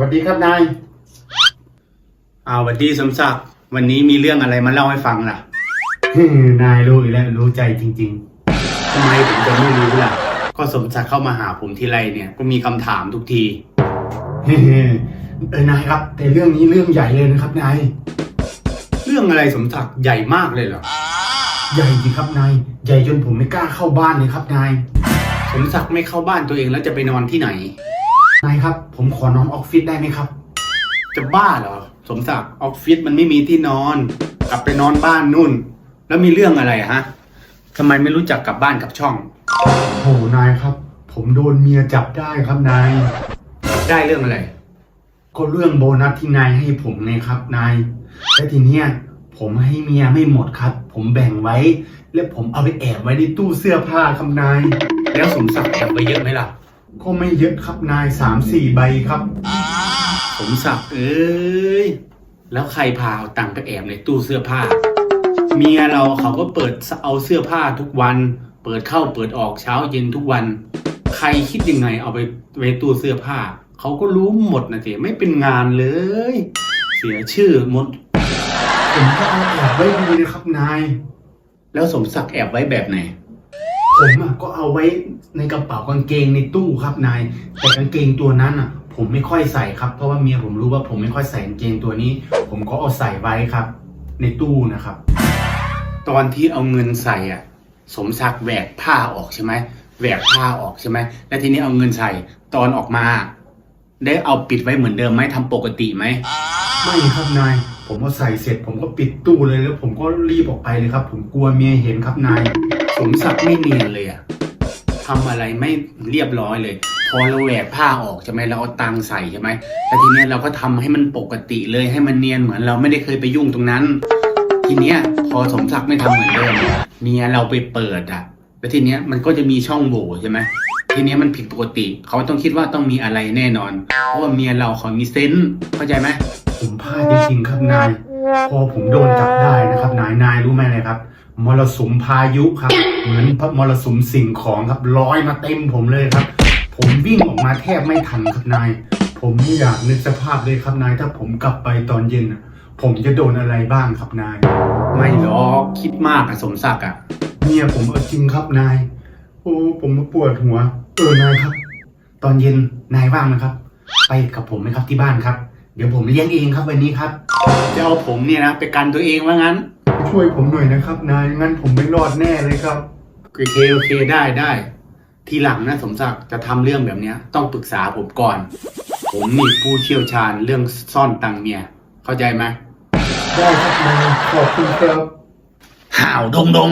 วัสดีครับนายอ้าวสวัสดีสมศักดิ์วันนี้มีเรื่องอะไรมาเล่าให้ฟังล่ะ นายรู้อีกแล้วรู้ใจจริงทำไมถึงจะไม่รู้ล่ะ ก็สมศักดิ์เข้ามาหาผมทีไรเนี่ย ก็มีคำถามทุกทีๆเออนายครับ แต่เรื่องนี้เรื่องใหญ่เลยนะครับนายเรื่องอะไรสมศักดิ์ใหญ่มากเลยเหรอ ใหญ่จริงครับนายใหญ่จนผมไม่กล้าเข้าบ้านเลยครับนาย สมศักดิ์ไม่เข้าบ้านตัวเองแล้วจะไปนอนที่ไหน นายครับ ผมขอนอนออฟฟิศได้ไหมครับ จะบ้าเหรอ สมศักดิ์ออฟฟิศมันไม่มีที่นอน กลับไปนอนบ้านนู่น แล้วมีเรื่องอะไรฮะทำไมไม่รู้จักกลับบ้านกับช่อง โหนายครับ ผมโดนเมียจับได้ครับนาย ได้เรื่องอะไร ก็เรื่องโบนัสที่นายให้ผมไงครับนายและทีเนี้ยผมให้เมียไม่หมดครับ ผมแบ่งไว้ แล้วผมเอาไปแอบไว้ในตู้เสื้อผ้าครับนาย แล้วสมศักดิ์แอบไปเยอะไหมล่ะ ก็ไม่เยอะครับนายสามสี่ใบครับ สมศักดิ์เอ้ย แล้วใครพาเอาตังค์ไปแอบในตู้เสื้อผ้า เมียเราเขาก็เปิดเอาเสื้อผ้าทุกวัน เปิดเข้าเปิดออกเช้าเย็นทุกวัน ใครคิดยังไงเอาไปไว้ตู้เสื้อผ้า เขาก็รู้หมดนะเจไม่เป็นงานเลย เสียชื่อหมด ผมก็เอาแอบไว้ดูเลยครับนาย แล้วสมศักดิ์แอบไว้แบบไหน ผมอะก็เอาไว้ในกระเป๋ากางเกงในตู้ครับนาย แต่กางเกงตัวนั้นอะ ผมไม่ค่อยใส่ครับ เพราะว่าเมียผมรู้ว่าผมไม่ค่อยใส่กางเกงตัวนี้ ผมก็เอาใส่ไว้ครับ ในตู้นะครับ ตอนที่เอาเงินใส่อะ สมศักดิ์แหวกผ้าออกใช่ไหมแหวกผ้าออกใช่ไหมแล้วทีนี้เอาเงินใส่ตอนออกมา ได้เอาปิดไว้เหมือนเดิมไหมทำปกติไหม ไม่ครับนาย ผมก็ใส่เสร็จ ผมก็ปิดตู้เลยแล้ว ผมก็รีบออกไปเลยครับ ผมกลัวเมียเห็นครับนาย สมศักดิ์ไม่เนียนเลยอะทำอะไรไม่เรียบร้อยเลย พอเราแหวกผ้าออกใช่ไหมเราเอาตังใส่ใช่ไหมแล้วทีเนี้ยเราก็ทำให้มันปกติเลยให้มันเนียนเหมือนเราไม่ได้เคยไปยุ่งตรงนั้น ทีเนี้ยพอสมศักดิ์ไม่ทำเหมือนเดิมเมียเราไปเปิดอะแล้วทีเนี้ยมันก็จะมีช่องโหว่ใช่ไหมทีเนี้ยมันผิดปกติ เขาต้องคิดว่าต้องมีอะไรแน่นอน เพราะว่าเมียเราเขามีเซนส์เข้าใจไหมผมพลาดจริงๆครับนาย พอผมโดนจับได้นะครับนายนายรู้ไหมเลยครับ มรสุมพายุครับ เหมือนพระมรสุมสิ่งของครับลอยมาเต็มผมเลยครับ ผมวิ่งออกมาแทบไม่ทันครับนาย ผมไม่อยากนึกสภาพเลยครับนาย ถ้าผมกลับไปตอนเย็นน่ะผมจะโดนอะไรบ้างครับนาย ไม่หรอกคิดมากอะสมศักดิ์อะเมียผมเอาจริงครับนาย โอ้ผมมาปวดหัว เออนายครับ ตอนเย็นนายว่างไหมครับ ไปกับผมไหมครับที่บ้านครับ เดี๋ยวผมเลี้ยงเองครับวันนี้ครับจะเอาผมเนี่ยนะไปกันตัวเองว่างั้น ช่วยผมหน่อยนะครับ นายงั้นผมไม่รอดแน่เลยครับ โอเคโอเคได้ได้ ทีหลังนะสมศักดิ์จะทำเรื่องแบบเนี้ย ต้องปรึกษาผมก่อน ผมนี่ผู้เชี่ยวชาญเรื่องซ่อนตังค์เมีย เข้าใจไหมได้ครับนายขอบคุณครับ ห่าวดงดง